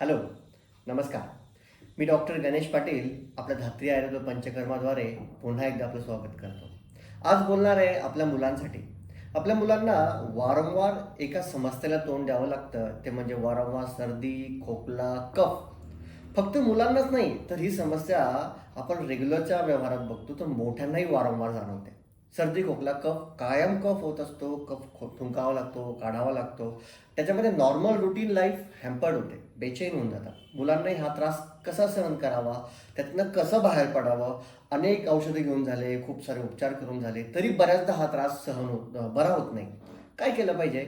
Hello नमस्कार. मी doctor Ganesh Patil आपल्या धात्री आयुर्वेद पंचकर्माद्वारे पुन्हा एकदा आपलं स्वागत करतो. आज बोलणार आहे आपल्या मुलांसाठी. आपल्या मुलांना वारंवार एका समस्येला तोंड द्यावं लागतं ते म्हणजे वारंवार सर्दी खोकला कफ. फक्त मुलांनाच नाही तर ही समस्या आपण रेग्युलरच्या व्यवहारात बघतो तर मोठ्यांनाही वारंवार जाणवते. सर्दी खोकला कफ कायम कफ होत असतो कफ खो थुंकावा लागतो काढावा लागतो. त्याच्यामध्ये नॉर्मल रुटीन लाईफ हॅम्पर्ड होते बेचैन होऊन जातात. मुलांनाही हा त्रास कसा सहन करावा त्यातनं कसं बाहेर पडावं अनेक औषधे घेऊन झाले खूप सारे उपचार करून झाले तरी बऱ्याचदा हा त्रास सहन होत बरा होत नाही. काय केलं पाहिजे?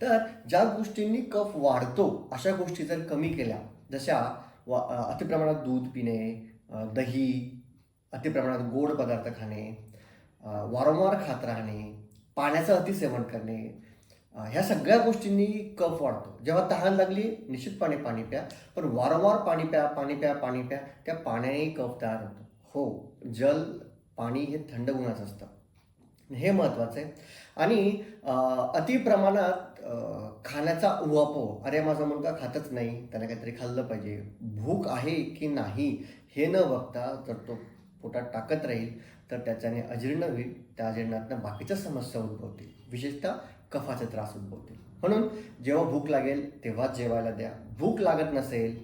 तर ज्या गोष्टींनी कफ वाढतो अशा गोष्टी जर कमी केल्या जशा वा अतिप्रमाणात दूध पिणे दही अतिप्रमाणात गोड पदार्थ खाणे वारंवार खात राहणे पाण्याचं अतिसेवन करणे ह्या सगळ्या गोष्टींनी कफ वाढतो. जेव्हा तहान लागली निश्चितपणे पाणी प्या पण वारंवार पाणी प्या पाणी प्या पाणी प्या त्या पाण्यानेही कफ तयार होतो. हो जल पाणी हे थंड गुणाचं असतं. हे महत्त्वाचं आहे. आणि अतिप्रमाणात अति प्रमाणात खाण्याचा उहापोह अरे माझा मुलगा खातच नाही त्याला काहीतरी खाल्लं पाहिजे भूक आहे की नाही हे न बघता जर तो पोटात टाकत राहील तर त्याच्याने अजीर्ण होईल त्या अजीर्णातनं बाकीच्या समस्या उद्भवतील. विशेषतः कफाचे त्रास उद्भवतील. म्हणून जेव्हा भूक लागेल तेव्हाच जेवायला द्या. भूक लागत नसेल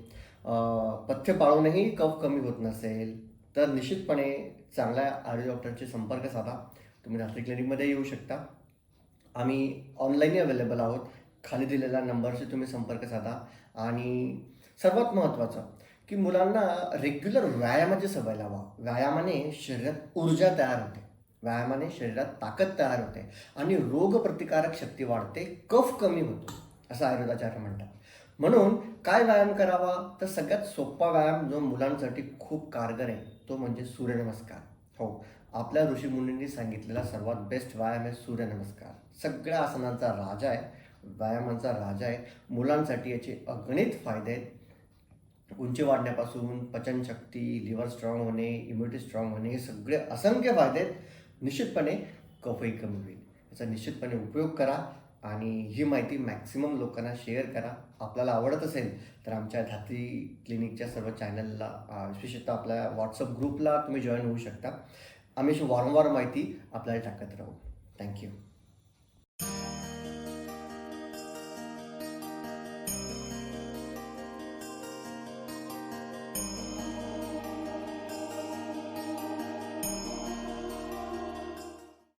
पथ्य पाळूनही कफ कमी होत नसेल तर निश्चितपणे चांगल्या आरोग्य डॉक्टरचे संपर्क साधा. तुम्ही रात्री क्लिनिकमध्ये येऊ शकता. आम्ही ऑनलाईनही अवेलेबल आहोत. खाली दिलेल्या नंबरशी तुम्ही संपर्क साधा. आणि सर्वात महत्त्वाचं की मुलांना रेग्युलर व्यायामाची सवय लावा. व्यायामाने शरीरात ऊर्जा तयार होते. व्यायामाने शरीरात ताकद तयार होते आणि रोगप्रतिकारक शक्ती वाढते कफ कमी होतो असं आयुर्वेदाचार्य म्हणतात. म्हणून काय व्यायाम करावा? तर सगळ्यात सोपा व्यायाम जो मुलांसाठी खूप कारगर आहे तो म्हणजे सूर्यनमस्कार. हो आपल्या ऋषीमुनींनी सांगितलेला सर्वात बेस्ट व्यायाम आहे सूर्यनमस्कार. सगळ्या आसनांचा राजा आहे व्यायामांचा राजा आहे. मुलांसाठी याचे अगणित फायदे आहेत. उंची वाढण्यापासून पचनशक्ती लिव्हर स्ट्रॉंग होणे इम्युनिटी स्ट्रॉंग होणे हे सगळे असंख्य फायदे आहेत निश्चितपणे कफही कमी होईल. याचा निश्चितपणे उपयोग करा आणि ही माहिती मॅक्सिमम लोकांना शेअर करा. आपल्याला आवडत असेल तर आमच्या धात्री क्लिनिकच्या सर्व चॅनलला विशेषतः आपल्या व्हॉट्सअप ग्रुपला तुम्ही जॉईन होऊ शकता. आम्ही अशी वारंवार माहिती आपल्याला टाकत राहू. थँक्यू